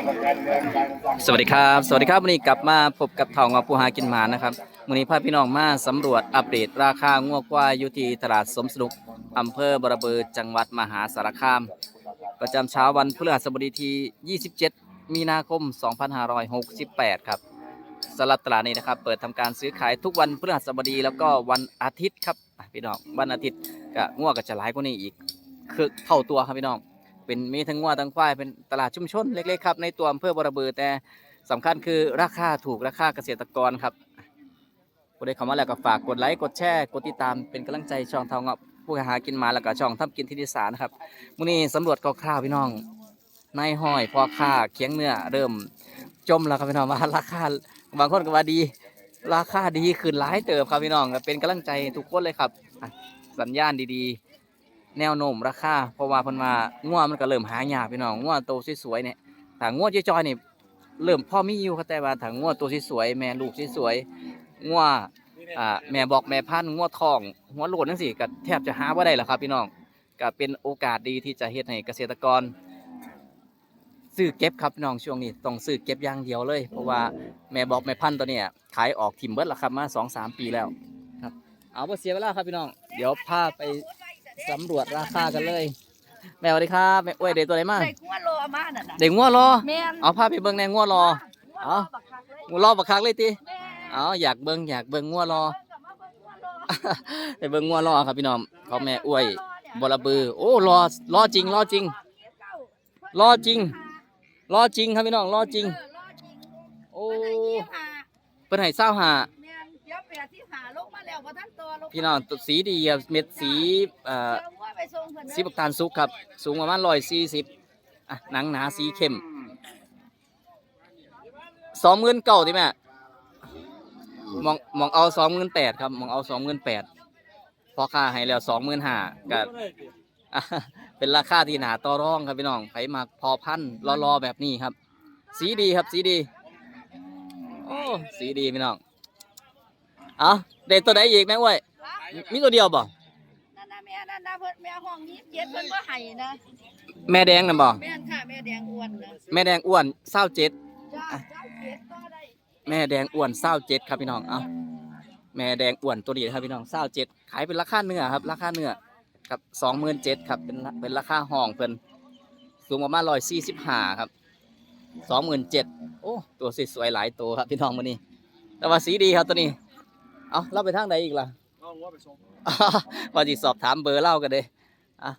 สวัสดีครับ สวัสดีครับวันนี้กลับมาพบกับเถางอปูหากินหมานะครับวันนี้พาพี่น้องมาสำรวจอัปเดตราคางัวควายอยู่ที่ตลาดสมสนุกอำเภอบรบือจังหวัดมหาสารคาม ประจำเช้าวันพฤหัสบดีที่ 27 มีนาคม 2568 ครับสำหรับตลาดนี้นะครับ เปิดทำการซื้อขายทุกวันพฤหัสบดีแล้วก็วันอาทิตย์ครับพี่น้องวันอาทิตย์ก็งัวก็จะหลายกว่านี้อีกคือเท่าตัวครับพี่น้อง เป็นมีทั้งงัวทั้งควายเป็นตลาดชุมชนเล็กๆครับในตัวอำเภอบรบือแต่สำคัญคือราคาถูกราคาเกษตรกรครับผู้ใดเข้ามาแล้วก็ฝากกดไลค์กดแชร์กดติดตามเป็นกำลังใจช่องทางเงาะผู้หากินมาแล้วก็ช่องทำกินที่ดิสานะครับมื้อนี้สำรวจคร่าวๆพี่น้องนายห้อยพ่อค้าเคียงเนื้อเริ่มจมแล้วครับพี่น้องว่าราคาบางคนก็ว่าดี ราคาดีขึ้นหลายเติบครับพี่น้องเป็นกำลังใจทุกคนเลยครับ สัญญาณดีๆ แนวโน้มราคาเพราะว่าเพิ่นว่างัวมันก็เริ่มหายากพี่น้องงัวโตสวยๆเนี่ยถ้างัวจอยๆนี่เริ่มพ่อมีอยู่ครับแต่ว่าถ้างัวโตสวยๆแม่ลูกสวยๆงัวอ่าแม่บอกแม่พันธุ์งัวทอง หัวโลดจังซี่ก็แทบจะหาบ่ได้แล้วครับพี่น้องก็เป็นโอกาสดีที่จะเฮ็ดให้เกษตรกรซื้อเก็บครับพี่น้องช่วงนี้ต้องซื้อเก็บอย่างเดียวเลย เพราะว่าแม่บอกแม่พันธุ์ตัวเนี้ยขายออกทิมเบิดแล้วครับมา2-3ปีแล้วครับเอาบ่เสียเวลาครับพี่น้อง เดี๋ยวพาไป สำรวจราคากันเลย แม่สวัสดีครับแม่อ้วยเด็ตัวไหนมาใส่ขั้วโลอามาน่ะนะเด็กงัวรอ แม่นเอาพาไปเบิ่งแน่งัวรอ เอาบักคักเลยงัวรอบักคักเลยติแม่เอาอยากเบิ่งอยากเบิ่งงัวรอ เบิ่งกลับมาเบิ่งขั้วโลไปเบิ่งงัวรอครับพี่น้องเขาแม่อ้วยบลบือ โอ้รอรอจริงรอจริง รอจริง รอจริงครับพี่น้องรอจริงโอ้โอ้ เพิ่นให้เศร้าหา บ่ทันตัวลงพี่น้องตัวสีดีอะเม็ดสีเอ่อเดี๋ยวงัวไปส่งเพิ่นเด้อสีบักตาลสุกครับ สูงประมาณ140อะหนังหนาสีเข้ม20,000เก่าติแม่มองมองเอาสองหมื่นแปดครับมองเอาสองหมื่นแปดพอค่าให้แล้วสองหมื่นห้าก็เป็นราคาที่หนาต่อรองครับพี่น้องไผมักพอพันธุ์รอๆแบบนี้ครับ สีดีครับสีดี โอ้สีดีพี่น้อง เอาเด็ดตัวไหนอีกแม่อ้วยมีตัวเดียวบ่นั่นน่ะแม่นั่นน่ะเพิ่นแม่ห้องนี้เจ็ดเพิ่นบ่ให้นะแม่แดงน่ะบ่แม่นค่ะแม่แดงอ้วนนะแม่แดงอ้วนเศร้าเจ็ดจ้าเจ้าเจ็ดก็ได้แม่แดงอ้วนเศร้าเจ็ดครับพี่น้องเอาแม่แดงอ้วนตัวนี้นะครับพี่น้องเศร้าเจ็ดขายเป็นราคาเนื้อครับ ราคาเนื้อครับสองหมื่นเจ็ดครับเป็นราเป็นราคาห้องเพิ่นสูงประมาณร้อยสี่สิบห้าครับสองหมื่นเจ็ดโอ้ตัวสวยๆหลายตัวครับพี่น้องวันนี้ แต่ว่าสีดีครับตัวนี้ เอาเล่าไปทางใดอีกล่ะเอาว่าไปส่งว่าสิสอบถามเบอร์เล่ากันเลยอะ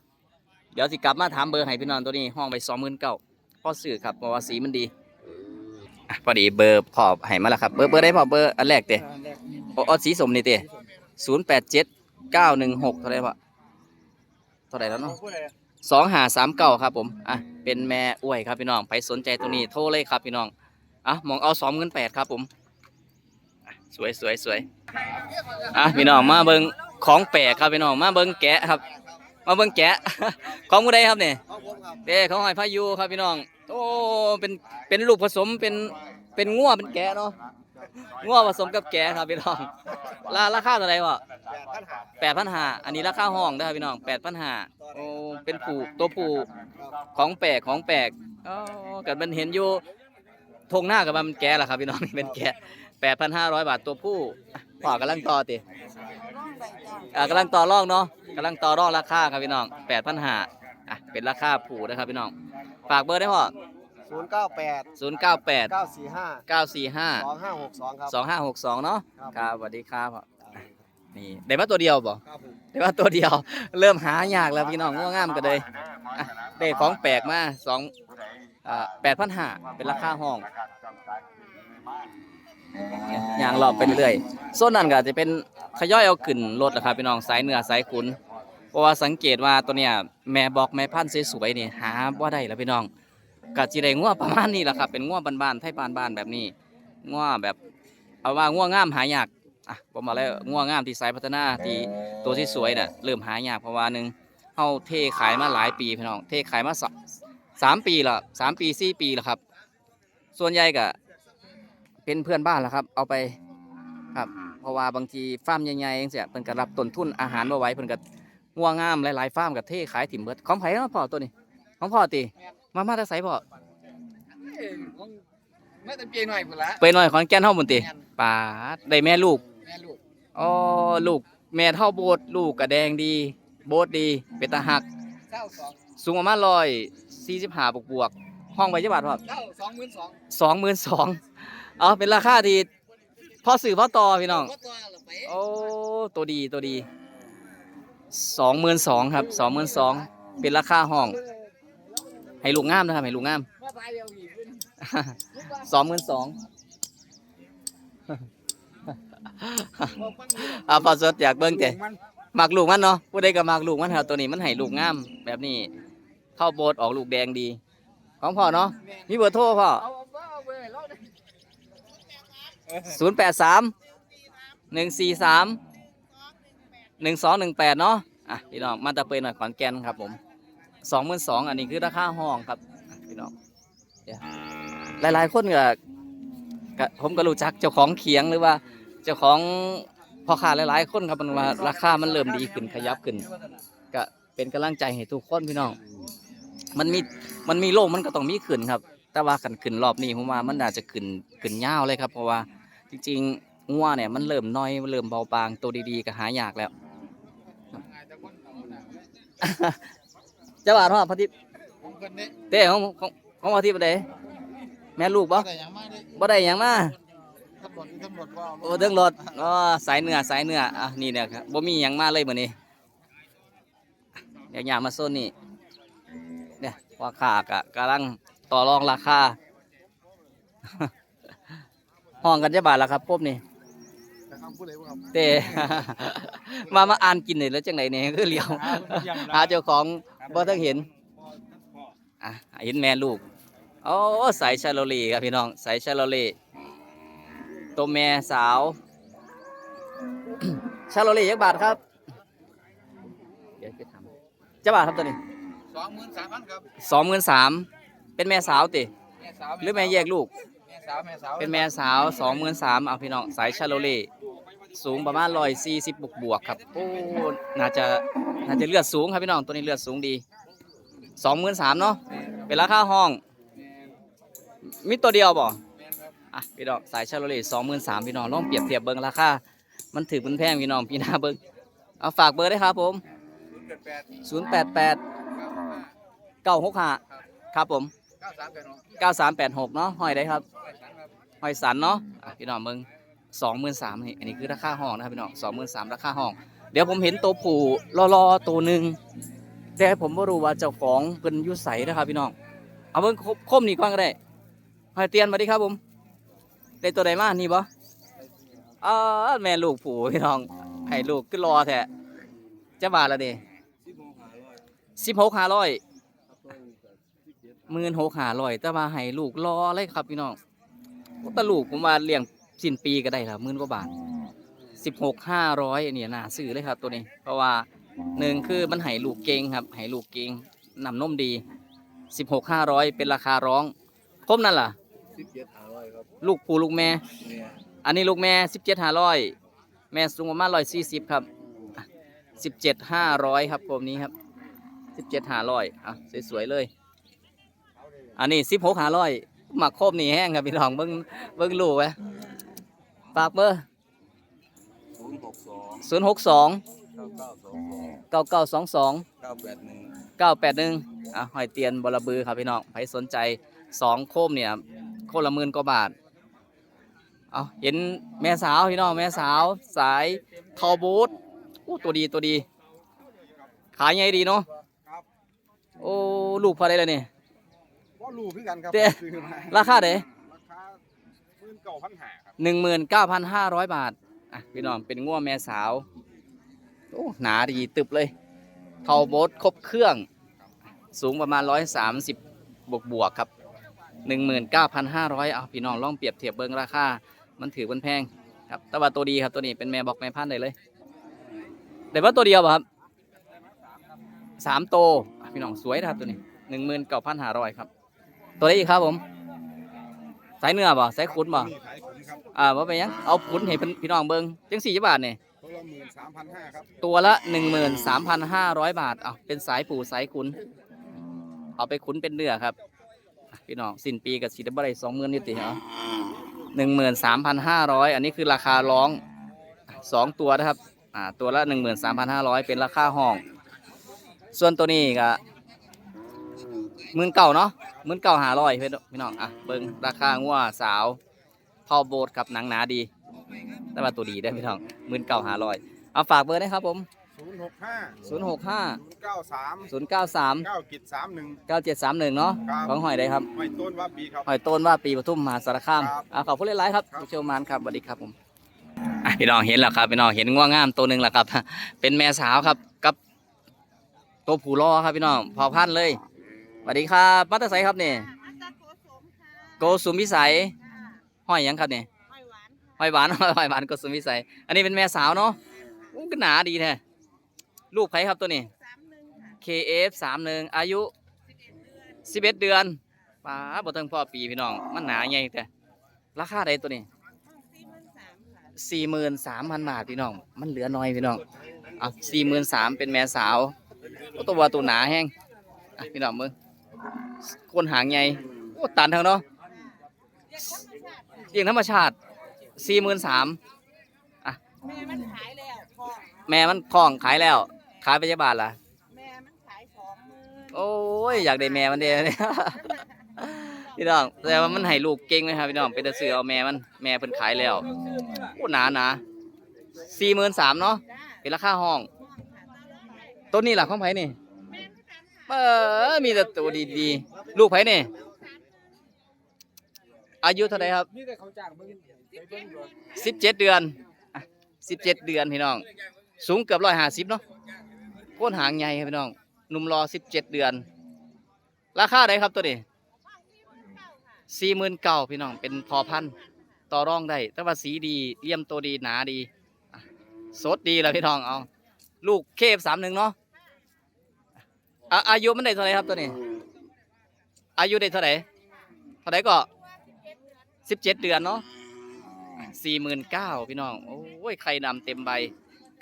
เดี๋ยวสิกลับมาถามเบอร์ให้พี่น้องตัวนี้ห้องไปสองหมื่นเก้าพอสื่อครับเพราะว่าสีมันดีอะพอดีเบอร์พอให้มาแล้วครับ เบอร์เบอร์ได้พอเบอร์อันแรกเตะแรกโอ้สีสมนี่เตะศูนย์แปดเจ็ดเก้าหนึ่งหกเท่าไหรพอเท่าไหรแล้วเนาะผู้ใดสองหาสามเก้าครับผมอะเป็นแม่อ้วยครับพี่น้องใครสนใจตัวนี้โทรเลยครับพี่น้องอะมองเอาสองหมื่นแปดครับผมอะสวยสวยสวย อะพี่น้องมาเบิ้งของแปลกครับพี่น้องมาเบิ้งแกะครับ มาเบิ้งแกะ ของผู้ใดครับเนี่ยเขาผมครับเด้เขาหอยพายุครับพี่น้องโอ้เป็นเป็นลูกผสมเป็นเป็นงัวเป็นแกะเนาะงัวผสมกับแกะครับพี่น้องราราคาเท่าไหร่วะแปดพันห้าพันห้าอันนี้ราคาห้องนะครับพี่น้องแปดพันห้าโอ้เป็นผูตัวผูของแปลกของแปลกอ๋อกันมันเห็นอยู่ทงหน้ากับมันแกะละครับพี่น้องนี่เป็นแกะแปดพันห้าร้อยบาทตัวผู้ พ่อกำลังต่อติอ่ากำลังต่อรองเนาะกำลังต่อรองราคาครับพี่น้องแปดพันห้าอะเป็นราคาผูนะครับพี่น้อง ฝากเบอร์ได้พ่อศูนย์เก้าแปดศูนย์เก้าแปดเก้าสี่ห้าเก้าสี่ห้าสองห้าหกสองครับสองห้าหกสองเนาะครับครับสวัสดีครับพ่อนี่ได้มาตัวเดียวบ่ครับผมได้มาตัวเดียว เริ่มหายากแล้วพี่น้องง่วงงามกันเลยอะได้ของแปลกมาสองแปดพันห้าเป็นราคาห้องอ ย่างรอบไปเรื่อยโซนนั้นก็จะเป็นขย่อยเอาขึ้นรถนะครับพี่น้องสายเหนือสายขุนเพราะว่าสังเกตว่าตัวเนี้ยแม่บอกแม่พันธุ์สวยๆนี่หาว่าได้แล้วพี่น้องก็จิได้งัวประมาณนี้แหละครับเป็นงัวบ้านๆไทยบ้านๆแบบนี้งัวแบบเอาว่างัวงามหายากอะผมบอกแล้วงัวงามที่สายพัฒนาที่ตัวที่สวยน่ะเริ่มหายากเพราะว่าหนึ่งเฮาเทขายมาหลายปีพี่น้องเทขายมาสามปีละสามปีสี่ปีล้วครับ ส่วนใหญ่ก็ เป็นเพื่อนบ้านแหละครับ เอาไปครับ เพราะว่าบางทีฟาร์มใหญ่ๆเองเสียเพิ่นก็รับต้นทุนอาหารมาไว้เพิ่นก็งัวงามหลายๆฟาร์มก็เทขายถิ่มเบิดของไผเนาะพ่อตัวนี้ของพ่อติมามาแตะไสพ่อของไม่ต้องเปลี่ยนหน่อยพุ่นละไปหน่อยขอนแก่นเฮาบุญติแม่นปาดได้แม่ลูกแม่ลูกอ๋อลูกแม่เท่าโบสถ์ลูกกระแดงดี โบสถ์ดีเป็นตาหักเก้าสองสูงประมาณร้อยสี่สิบห้าบวกบวกๆห้องไว้จักบาทครับเก้าสองหมื่นสองสองหมื่นสอง เอาเป็นราคาที่พอสื่อพอต่อพี่น้องก็ตัวละไปโอ้ ตัวดีตัวดีสองหมื่นสองครับสองหมื่นสองเป็นราคาห้อง ให้ลูกงามนะครับให้ลูกงามมาตายเดียวอีกสองหมื่นสองเอาพอสดอยากเบิ้งแต่มักลูกมันเนาะผู้ใดก็มักลูกมันครับตัวนี้มันให้ลูกงามแบบนี้ เข้าโบสถ์ออกลูกแดงดี ของพ่อเนาะมีเบอร์โทรพ่อ เอาเอาเอาไปเราได้ ศูนย์แปดสามหนึ่งสี่สามหนึ่งสองหนึ่งแปดเนาะอะพี่น้องมาตะเปยหน่อยขอนแก่นครับผมสองหมื่นสองอันนี้คือราคาห้องครับพี่น้องเดี๋ยวหลายๆคนก็ก็ผมก็รู้จักเจ้าของเขียงหรือว่าเจ้าของพ่อค้าหลายๆคนครับมันว่าราคามันเริ่มดีขึ้นขยับขึ้น ก็เป็นกำลังใจให้ทุกคนพี่น้องมันมีมันมีโลกมันก็ต้องมีขึ้นครับ แต่ว่ากันขึ้นรอบนี้ผมว่ามันน่าจะขึ้นขึ้นยาวเลยครับเพราะว่า จริงๆงัวเนี่ยมันเริ่มน้อยมันเริ่มเบาบางตัวดีๆก็หายากแล้วเจ้าบ่าวพ่อพอทิพย์ของคนนี้เต้ของของของพอทิพย์บ่ได้แม่ลูกบ่แต่ยังไม่ได้บ่ได้หยังมาตำรวจตำรวจว่าโอ้เรื่องรถอ๋อสายเหนือสายเหนืออะนี่เนี่ยครับบ่มีหยังมาเลยมื้อนี้เดี๋ยวย่างมาโซนนี่เนี่ยว่าขากะกำลังต่อรองราคา ห้องกันจะบาทละครับพบนี่แต่คำพูดเลยว่าครับเต้มามาอ่านกินเลยแล้วจังไหนเนี่ยคือเลี้ยวหาเจ้าของบ่ทังเห็นอะเห็นแม่ลูกโอ้สายชาโลลีครับพี่น้องสายชาโลลีตัวแม่สาว ชาโลลียักบาทครับเดี๋ยวไปถามจะบาทครับตัวนี้สองหมื่นสามพันครับสองหมื่นสามเป็นแม่สาวติแม่สาวหรือแม่แยกลูกแม่สาวแม่สาวเป็นแม่สาวสองหมื่นสามเอาพี่น้องสายชาโลลีสูงประมาณร้อยสี่สิบบวกบวกๆครับโอ้น่าจะน่าจะเลือดสูงครับพี่น้องตัวนี้เลือดสูงดีสองหมื่นสามเนาะเป็นราคาห้อง มีตัวเดียวบ่อะพี่น้องสายชาโลลีสองหมื่นสามพี่น้องลองเปรียบเทียบเบิ้งราคามันถือมันแพงพี่น้องพี่นาเบิ้งเอาฝากเบอร์ได้ครับผมแปดศูนย์แปดแปดเก้าหกห้าครับผมเก้าสามแปดหกเก้าสามแปดหกเนาะห้อยได้ครับ หอยสันเนาะพี่น้องเบิ่งสองหมื่นสามนี่อันนี้คือราคาห้องนะครับพี่น้องสองหมื่นสามราคาห้อง เดี๋ยวผมเห็นตัวผู้รอๆตัวหนึ่งแต่ผมไม่รู้ว่าเจ้าของเป็นยุใสนะครับพี่น้องเอาเบิ่งคบคมนี่ก่อนก็ได้หอยเตียนมาดิครับผมได้ตัวใดมานี่บ่อ่าแม่ลูกผู้พี่น้องให้ลูกขึ้นรอแท้จะบาทละเด้สิบหกห้าร้อยหมื่นหกห้าร้อยแต่ว่าให้ลูกรอเลยครับพี่น้อง ตะลูกผมว่าเลี้ยงสิ้นปีก็ได้ละหมื่นกว่าบาทสิบหกห้าร้อยเนี่ยน่าซื้อเลยครับ ตัวนี้ เพราะว่าหนึ่งคือมันให้ลูกเก่งครับให้ลูกเก่งนำนมดีสิบหกห้าร้อยเป็นราคาร้องครบนั่นล่ะสิบเจ็ดห้าร้อยครับลูกปูลูกแม่เนี่ยอันนี้ลูกแม่สิบเจ็ดห้าร้อยแม่สูงประมาณร้อยสี่สิบครับสิบเจ็ดห้าร้อยครับผมนี้ครับสิบเจ็ดห้าร้อยอะสวยๆเลย อันนี้สิบหกห้าร้อย หมักโคบนี่แห้งครับพี่น้องเบิ้งเบิ้งลูกไว้ฝากเบอร์ศูนย์หกสองศูนย์หกสองเก้าเก้าสองสองเก้าเก้าสองสองเก้าแปดหนึ่งเก้าแปดหนึ่งอะหอยเตียนบลบือครับพี่น้องใครสนใจสองโคมเนี่ยโคละหมื่นกว่าบาทเอาเห็นแม่สาวพี่น้องแม่สาวสายทอบูทอู้ตัวดีตัวดี ขายไงดีเนาะโอ้ลูกพอได้แล้วนี่ว่ารู้พี่กันครับเต้ซื้อมาราคาเด้ราคาหมื่นเก้าพันห้าครับหนึ่งหมื่นเก้าพันห้าร้อยบาท อะ พี่น้อง เป็นง่วแม่สาว โอ้ หนาดีตึบเลยเทาโบทครบเครื่อง สูงประมาณร้อยสามสิบบวกบวกๆครับหนึ่งหมื่นเก้าพันห้าร้อยเอาพี่น้องลองเปรียบเทียบเบิ้งราคา มันถือมันแพงครับ แต่ว่าตัวดีครับตัวนี้เป็นแม่บอกแม่พันธุ์ได้เลย แต่ว่าตัวเดียวป่ะครับสามโตวอะพี่น้องสวยนะครับตัวนี้หนึ่งหมื่นเก้าพันห้าร้อยครับ ตัวนี้อีกครับผมสายเนื้อป่ะสายขุนป่ะมีขายขุนครับอ่าว่าไปนหยังเอาขุนให้เพิ่นพี่น้องเบิ่งจังสี่บาทเนี่ยตัวละหมื่นสามพันห้าครับตัวละหนึ่งหมื่นสามพันห้าร้อยบาทเอาเป็นสายปู่สายขุน เอาไปขุนเป็นเนื้อครับ พี่น้องสิ้นปีกับสีดับเบิลสองหมื่นนี่ติเหรอหนึ่งหมื่นสามพันห้าร้อยอันนี้คือราคาร้องสองตัวนะครับอ่าตัวละหนึ่งหมื่นสามพันห้าร้อยเป็นราคาห้อง ส่วนตัวนี้ก็หมื่นเก่าเนาะ หมื่นเก่าหาร้อยพี่น้องอะเบิ้งราคางัวสาวเผาโบดกับหนังหนาดีแต่ว่าตัวดีได้อพี่น้องหมื่นเก่าหาร้อยเอาฝากเบอร์นะครับผมศูนย์หกห้าศูนย์หกห้าศูนย์เก้าสามศูนย์เก้าสามเก้ากิจสามหนึ่งเก้าเจ็ดสามหนึ่งเนาะครับของหอยได้ครับไม่ต้นว่าปีครับหอยต้นว่าปีปทุมมหาสารคามครับอ่าขอบคุณหลายๆครับครับผู้เชี่ยวชาญครับสวัสดีครับผมอะพี่น้องเห็นแล้วครับพี่น้องเห็นง่วงงามตัวหนึ่งแล้วครับ เป็นแม่สาวครับกับตัวผู้รอครับพี่น้องพอพันธุ์เลย สวัสดีครับมาตาไซครับนี่อัตตาโกสมค่ะโกสุมพิสัยจ้าห้อยหยังครับนี่หอยหวานค่ะห้อยหวานห้อยหวานโกสุมพิสัย อันนี้เป็นแม่สาวเนาะอู้ก็หนาดีแท้ลูกไผครับตัวนี้สามหนึ่งค่ะ KF สามหนึ่งอายุสิบเอ็ดเดือนสิบเอ็ดเดือนป้าบ่ถึงพ่อปีพี่น้องมันหนาใหญ่แต่ราคาใดตัวนี้ห้องสี่หมื่นสามค่ะสี่หมื่นสามพันบาทพี่น้อง มันเหลือน้อยพี่น้องอะสี่หมื่นสามเป็นแม่สาวโอ้ตัวว่าตัวหนาแห้งอะพี่น้องมึง คนหางใหญ่โอ้ตันเท่าเนาะเรียกธรรมชาติค่ะเลี้ยงธรรมชาติสี่หมื่นสามแม่มันขายแล้วพ่อแม่มันทองขายแล้ว ขายไปจะบาทละแม่มันขายสองหมื่นโอ้ยอยากได้แม่มันเดียวเนี่ยพี่น้องแต่ว่ามันให้ลูกเก่งไหมครับพี่น้องเป็นตาเสือเอาแม่มันแม่เพิ่นขายแล้วโอ้หนาหนาสี่หมื่นสามเนาะจ้าเป็นราคาห้องห้องค่ะตาละบาทต้นนี้หลักของไผนี่แม่นคือกันค่ะเออมีแต่ตัวดีๆ ลูกไผนี่ อายุเท่าไหรครับนี่แต่เขาจ้างมึงสิบเจ็ดเดือนสิบเจ็ดเดือนพี่น้อง สูงเกือบร้อยห้าสิบเนาะโค่นหางใหญ่ครับพี่น้องหนุ่มรอสิบเจ็ดเดือน ราคาไดครับตัวนี้สี่หมื่นเก้าพี่น้องเป็นพอพันต่อรองได้แต่ว่าสีดีเลี่ยมตัวดีหนาดีสดดีแล้วพี่น้องเอา ลูกเคฟสามหนึ่งเนาะออายุมันได้เท่าไหรครับตัวนี้ อายุได้เท่าไหร่เท่าไหร่ก็สิบเจ็ดเดือนเนาะสี่หมื่นเก้าพี่น้อง โอ้ยไข่ดำเต็มใบ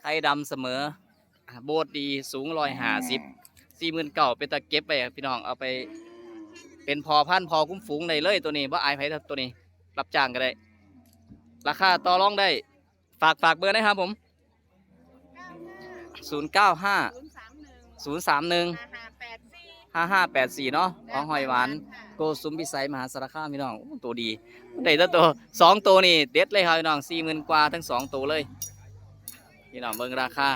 ไข่ดำเสมอ โบดดีสูงรอยหาสิบสี่หมื่นเก้าเป็นตะเก็บไปพี่น้องเอาไป เป็นพอพันพอคุ้มฝูงได้เลยตัวนี้ว่าอายไผตัวนี้ รับจ้างก็ได้ ราคาต่อรองได้ ฝากฝากเบอร์นะครับผมศูนย์เก้าห้าศูนย์สามหนึ่ง หนึ่งห้าห้าแปดสี่ห้าห้าแปดสี่เนาะของหอยหวานค่ะโกสุมพิสัยมหาสารคามพี่น้องโอ้ตัวดีได้แต่ตัวสองตัวนี่เด็ดเลยครับพี่น้องสี่หมื่นกว่าทั้งสองตัวเลยพี่น้องเบิ่งราคา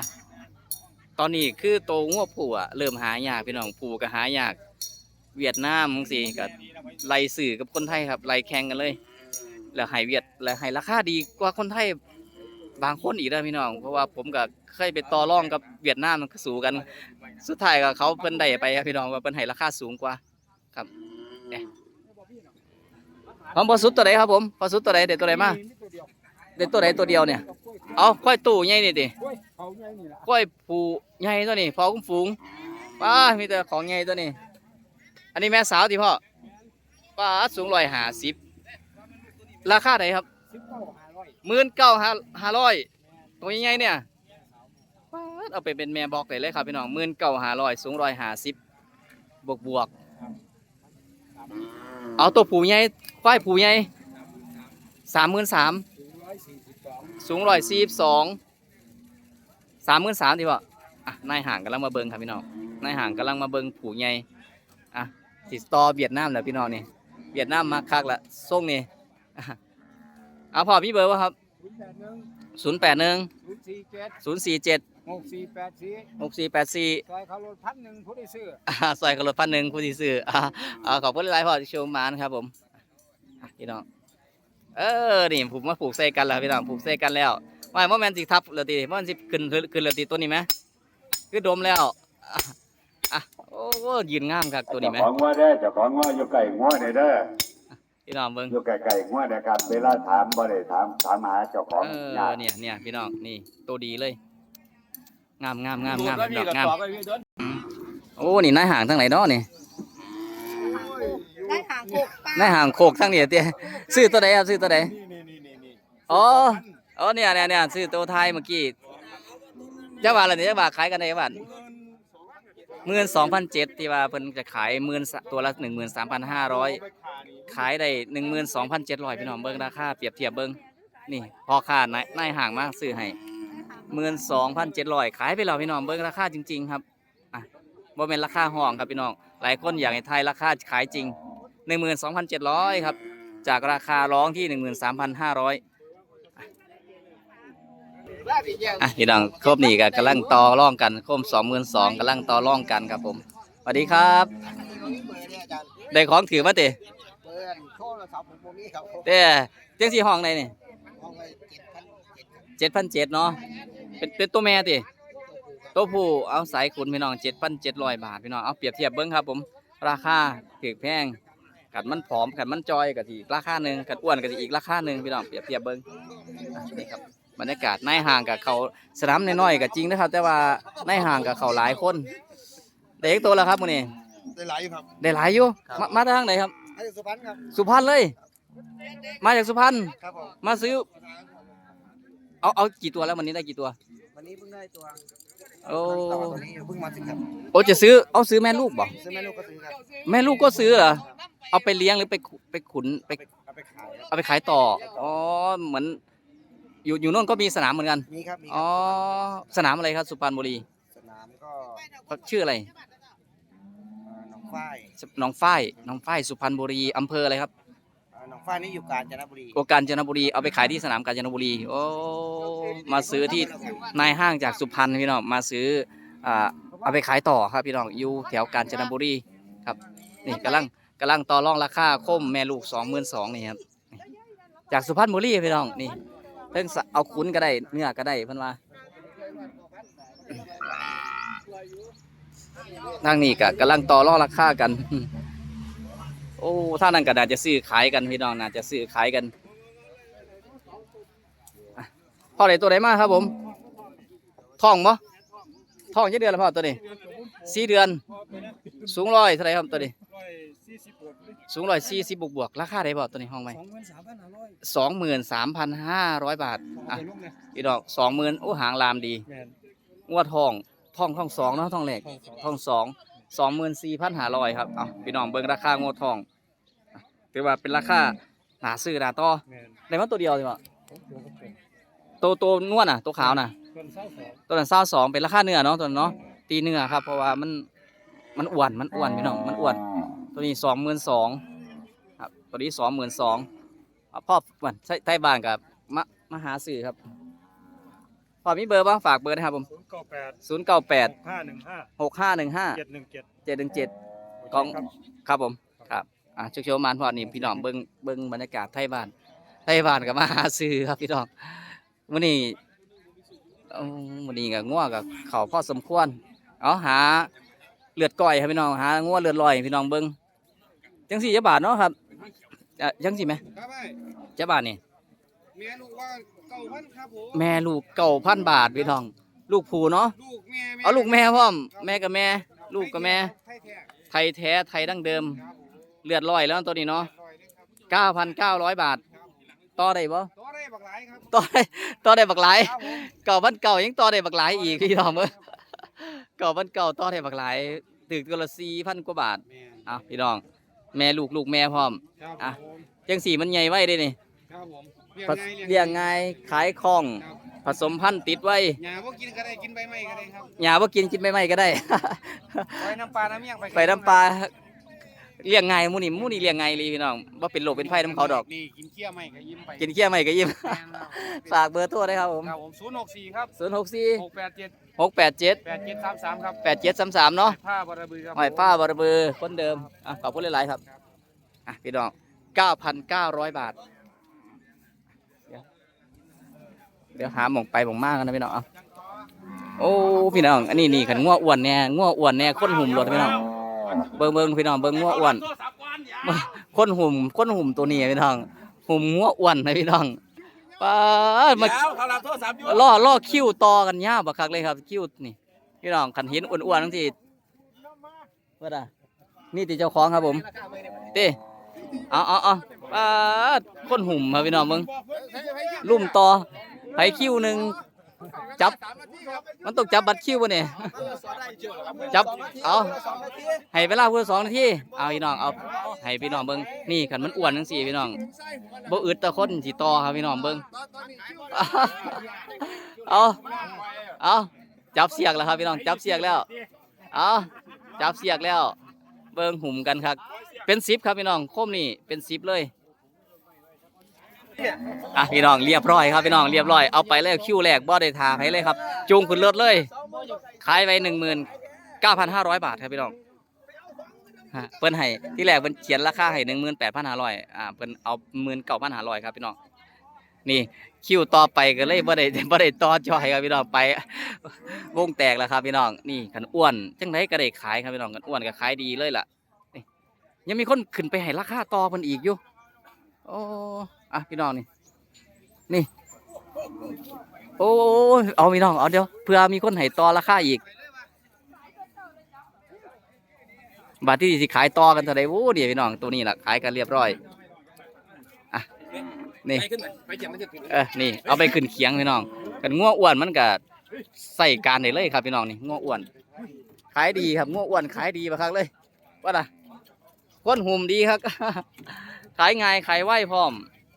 ตอนนี้คือโตวงัวผูอะเริ่มหายากพี่น้องผูก็หายาก เวียดนามมึงสิกับไล่สื่อกับคนไทยครับไล่แข่งกันเลย แล้วให้เวียดแล้วให้ราคาดีกว่าคนไทย บางคนอีกนะพี่น้อง เพราะว่าผมก็เคยไปต่อรองกับเวียดนามมันก็สู้กัน สุดท้ายก็เขาเพิ่นได้ไปครับพี่น้องว่าเพิ่นให้ราคาสูงกว่าครับเนี่ยของพอสุดตัวไหนครับผมพอสุดตัวไหนเด็ดตัวไหนมาเด็ดตัวไหนตัวเดียวเนี่ยเอาค่อยตู้ใหญ่นี่ติเขาไงนี่ล่ะค่อยผูใหญ่ตัวนี้พอคุ้มฝูงป้ามีแต่ของใหญ่ตัวนี้ อันนี้แม่สาวที่พ่อป้าสูงร้อยห้าสิบราคาไหนครับ หมื่นเก้าห้าร้อยตัวใหญ่ๆเนี่ยเอาไปเป็นแม่บอกเลยเลยครับพี่น้องหมื่นเก้าห้าร้อยสูงร้อยห้าสิบบวกบวกเอาตัวผูใหญ่ควายผูใหญ่สามหมื่นสามสูงร้อยสี่สิบสองสามหมื่นสามที่ว่าอะนายห่างกำลังมาเบิงครับพี่น้องนายห่างกำลังมาเบิงผูใหญ่อะติดต่อเวียดนามแล้วพี่น้องนี่เวียดนามมาคักละส่งนี่ เอาพอพี่เบอร์ว่าครับศูนย์แปดหนึ่งศูนย์แปดหนึ่งศูนย์สี่เจ็ดศูนย์สี่เจ็ดหกสี่แปดสี่หกสี่แปดสี่ซอยเขารถพันหนึ่งผู้ได้ซื้อซอยกระโดดพันหนึ่งผู้ที่ซื้ออ่าอ่าขอบคุณหลายๆพอที่ชมมานะครับผมอะพี่น้องเออนี่ผมมาผูกใส่กันแล้วพี่น้องผูกใส่กันแล้วว่าโมแมนสิทับเรือตีโมแมนสิขึ้นขึ้นเรือตีตัวนี้ไหมคือดมแล้วอะอะโอ้โหยืนงามครับตัวนี้ไหมเจ้าของว่าได้อเจ้าของว่าอยู่ไก่งัวเนี่ยเด้อ พี่น้องเบิ้งอยู่ไก่ไก่งัวเนะครับเวลาถามบ่ได้ถามถามหาเจ้าของเออญาติเนี่ยเนี่ยพี่น้องนี่ตัวดีเลย งามงามงามงามพี่น้องงามอืมโอ้นี่นายห่างทั้งไหนเนาะนี่ได้หางกบปลานายห่างโคกทั้งนี่เตี้ยซื้อตัวไหนครับซื้อตัวไหนนี่นี่นี่นี่นี่อ๋ออ๋อเนี่ยเนี่ยเนี่ยซื้อตัวไทยเมื่อกี้เจ้าบาทอะไรเนี่ยเจ้าบาทขายกันในเจ้าบาทหมื่นสองพันเจ็ดที่ว่าเพิ่นจะขายหมื่นตัวละหนึ่งหมื่นสามพันห้าร้อย ขายได้หนึ่งหมื่นสองพันเจ็ดร้อยพี่น้องเบิ้งราคาเปรียบเทียบเบิ้งนี่พอค่านายนายห่างมากซื้อให้หมื่นสองพันเจ็ดร้อยขายไปแล้วพี่น้องเบิ้งราคาจริง ๆ ครับอะบ่เป็นราคาห้องครับพี่น้องหลายคนอยากให้ไทยราคาขายจริงหนึ่งหมื่นสองพันเจ็ดร้อยครับ จากราคาร้องที่หนึ่งหมื่นสามพันห้าร้อยอะพี่น้องครบนี่ก็กำลังต่อร่องกันคมสองหมื่นสองกำลังต่อร่องกันครับผมสวัสดีครับ ได้ของถือมาเตะเปิดโทร ศัพท์ผมผมนี่ครับเต้เจ้าสี่ห้องไหนนี่ห้องไปเจ็ดพันเจ็ดเจ็ดพันเจ็ดเนาะเป็นเป็นตัวแม่ติตัวผู้เอาสายขุนพี่น้องเจ็ดพันเจ็ดร้อยบาทพี่น้องเอาเปรียบเทียบเบิ้งครับผมราคาถือแพงกัดมันผอมกัดมันจอยกับอีกราคาหนึ่งกัดอ้วนกับอีกราคาหนึ่งพี่น้องเปรียบเทียบเบิ้งอะนี่ครับบรรยากาศในห่างกับเขาสนามน้อยๆกับจริงนะครับ แต่ว่าในห่างกับเขาหลายคนเด็กตัวแล้วครับมื้อนี้ได้หลายอยู่ครับ ได้หลายอยู่มามาทางไหนครับ ให้สุพรรณครับ สุพรรณเลย มาจากสุพรรณครับผมมาซื้อ เอาเอากี่ตัวแล้ววันนี้ได้กี่ตัว วันนี้เพิ่งได้ตัวโอ้ต่อตัวนี้เพิ่งมาถึงครับโอ้จะซื้อเอาซื้อแม่ลูกบ่ซื้อแม่ลูกก็ซื้อครับแม่ลูกก็ซื้อเหรอเอาไปเลี้ยงหรือไปขุไปขุนไปเอาไปขายครับเอาไปขายต่ออ๋อเหมือน อยู่อยู่โน่นก็มีสนามเหมือนกันมีครับมีคอ๋อรับสนามอะไรครับ สุพรรณบุรีสนามก็เขาชื่ออะไรเอ่อหนอง ฝ้ายหน้องฝ้ายหน้องฝ้ายสุพรรณบุรีอำเภออะไรครับเอ่อหนองฝ้ายนี่อยู่กาญจนบุรี โอกาญจนบุรีเอาไปขายที่สนามกาญจนบุรี โอ้มาซื้อที่นายห้างจากสุพรรณพี่น้องมาซื้ออ่าเอาไปขายต่อครับพี่น้องอยู่แถวกาญจนบุรีครับ นี่กำลังกำลังต่อรองราคาคมแม่ลูกสองหมื่นสองนี่ครับจากสุพรรณบุรีพี่น้องนี่เพิ่งสะเอาคุ้นก็ได้เนื้อก็ได้เพิ่นว่า ทางนี้ก็กำลังต่อรองราคากัน โอ้ท่านั้นก็น่าจะซื้อขายกันพี่น้องน่าจะซื้อขายกันอะพ่อไหนตัวไหนมาครับผมท้องบ่ท้องยี่เดือนแล้วพ่อตัวนี้สี่เดือน สูงร้อยเท่าไหรครับตัวนี้ร้อยสี่สิบบวกเลยสูงร้อยสี่สิบบวกบวกราคาได้บ่ตัวนี้ห้องไหมสองหมื่นสามพันห้าร้อยสองหมื่นสามพันห้าร้อยบาทอะเดี๋ยวลงเลยพี่ดอกสองหมื่นโอ้หางลามดีแมนงวดทอง ทองทองสองเนาะทองแหลกทองสองทองสองสองหมื่นสี่พันห้าร้อยครับเอาพี่น้องเบิ่งราคางวดทองอะถือว่าเป็นราคาหนาซื้อหนาต่อแมนได้มาตัวเดียวดีกว่าตัวก็เป็นตัวตัวนวดน่ะตัวขาวน่ะเงินเศร้าสองตัวนั้นเศร้าสองเป็นราคาเนื้อเนาะตัวนั้นเนาะตีเนื้อครับ เพราะว่ามันมันอ้วนมันอ้วนพี่น้องมันอ้วนตัวนี้สองหมื่นสองครับตัวนี้สองหมื่นสองพ่อวันใช้ใต้บ้านกับมามาหาสื่อครับพ่อมีเบอร์บ้างฝากเบอร์นะครับผมศูนย์ เก้าแปดศูนย์เก้าแปดห้าหนึ่งห้าหกห้าหนึ่งห้าเจ็ดหนึ่งเจ็ดเจ็ดหนึ่งเจ็ดกองครับครับผมครับอะโชคโชว์มานพอนี่พี่น้องเบิ้งเบิ้งบรรยากาศไทยบ้านไทยบ้านกับมาหาซื้อครับพี่น้องวันนี้เอิ่มวันนี้กับง่วกับเขาพอสมควรเอาหาเลือดก้อยครับพี่น้องหาง่วเลือดลอยให้พี่น้องเบิ้งจังสี่จะบาทเนาะครับอะจังสี่ไหมครับไอ้จะบาทนี่เมียลูกว่าเก้าพันครับผมแม่ลูกเก่าพันบาทพี่น้อง ลูกผูเนาะลูกแม่เอาลูกแม่พร้อมแม่กับแม่ ลูกกับแม่ ไทยแท้ไทยแท้ไทยดั้งเดิม ครับผมเลือดลอยแล้วตัวนี้เนาะร้อยเลยครับเก้าพันเก้าร้อยบาท ต่อได้บ่ตัวได้บักหลายครับต่อได้ต่อได้บักหลาย ครับผมเก่าพันเก่ายังต่อได้บักหลายอีกพี่น้องเอ้ยเก่าพันเก่าต่อได้บักหลายตึกตัวละสี่พันกว่าบาทแม่นอะพี่น้อง แม่ลูกลูกแม่พร้อม ครับอะ ผมจังสีมันใหญ่ไว้เด้นี่ครับผมผสเลี้ยงง่ายขายคล่อง ครับ ผสมพันธุ์ติดไว้หญ้าบ่กินก็ได้กินใบไม้ก็ได้ครับหญ้าบ่กินกินไม่ไม่ก็ได้ ไปน้ำปลาน้ำเมี่ยงไปไปน้ำปลาเลี้ยงง่ายหมูนี่หมูนี่เลี้ยงง่ายเลยพี่น้องบ่เป็นโรคเป็นไข้น้ำเขาดอกนี่กินเคี้ยวไม่ก็ยิ้มไปกินเคี้ยวไม่ก็ยิ้มแม่นครับฝากเบอร์โทรได้ครับผมครับผมศูนย์หกสี่ครับ0 6 4หกแปดเจ็ด6 8 7แปดเจ็ดสามสามครับ8 7 3 3เนาะผ้าบารบือครับหอยป้าบารบือคนเดิมอะขอบคุณหลายๆครับอะพี่น้อง9,900บาท เดี๋ยว เดี๋ยวหาหมองไปหมองมากกันนะพี่น้องเอาโอ้พี่น้องอันนี้นี่ขันง้ออ้วนแน่ง้ออ้วนแน่คนหุ่มรถพี่น้องเบิ่งเบิ่งพี่น้องเบิ่งง้ออ้วนคนหุ่มคนหุ่มตัวนี้พี่น้องหุ่มง้ออ้วนนะพี่น้องป้าดมาเขารับโทรศัพท์อยู่ล่อล่อคิ้วต่อกันยาวบักคักเลยครับคิ้วนี่พี่น้องขันเห็นอ้วนๆทั้งทีว่าด่ะนี่ติเจ้าของครับผมเต้เอาเอาเอาป้าดคนหุ่มครับพี่น้องมึงลุ่มต่อ ไผคิ้วหนึ่งจับ มันต้องจับบัตรคิวบ่เนี่ยจับเอาให้เวลาเพื่อสองนาทีเอาพี่น้องเอาให้พี่น้องเบิ่งนี่คันมันอ้วนจังซี่พี่น้องบ่อึดตะคนสิตอครับพี่น้องเบิ่งเอาเอาจับเสียกแล้วครับพี่น้องจับเสียกแล้วเอาจับเสียกแล้ว เบิ่งหุ่มกันครับเป็นสิบครับพี่น้องโคมนี่เป็นสิบเลย อะพี่น้องเรียบร้อยครับพี่น้องเรียบร้อยเอาไปแล้วคิวแรกบ่ได้ทาให้เลยครับ จูงขึ้นรถเลยขายไปหนึ่งหมื่นเก้าพันห้าร้อยบาทครับพี่น้องฮะเปิ้นให้ที่แรกเปิ้นเขียนราคาให้หนึ่งหมื่นแปดพันห้าร้อยอ่าเปิ้นเอาหมื่นเก้าพันห้าร้อยครับพี่น้องนี่คิวต่อไปก็เลยบ่ได้บ่ได้ต่อจอยครับพี่น้องไป วงแตกแล้วครับพี่น้องนี่ขันอ้วนจังไดก็ได้ขายครับพี่น้องขันอ้วนก็ขายดีเลยล่ะยังมีคนขึ้นไปให้ราคาต่อเพิ่นอีกอยู่โอ้ อะพี่น้องนี่นี่ โอ้เอาพี่น้องเอาเดี๋ยวเพื่อมีคนให้ต่อราคาอีก บาทที่สิขายต่อกันเท่าใดโอ้เดี๋ยวพี่น้องตัวนี้ล่ะขายกันเรียบร้อยอะนี่เออนี่เอาไปขึ้นเคียงพี่น้องกันงัวอ้วนมันก็ใส่การได้เลยครับพี่น้องนี่งัวอ้วน ขายดีครับงัวอ้วนขายดีบักคักเลยว่าล่ะคนหุ่มดีครับ ขายง่ายขายไหวพร้อม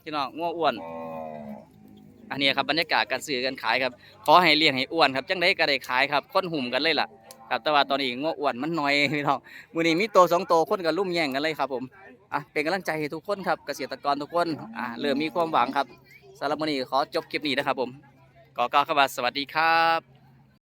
พี่น้องงัวอ้วน อันนี้ครับบรรยากาศการซื้อการขายครับ ขอให้เลี้ยงให้อ้วนครับจังได้ก็ได้ขายครับคนหุ่มกันเลยล่ะครับแต่ว่าตอนนี้งัวอ้วนมันน้อยพี่น้องมื้อนี้มีโตวสองโตวคนก็ลุ่มแย่งกันเลยครับผมอะเป็นกำลังใจให้ทุกคนครับเกษตรกรทุกคนอะเริ่มมีความหวังครับสำหรับมื้อนี้ขอจบคลิปนี้นะครับผมก็กล่าวคำว่าสวัสดีครับ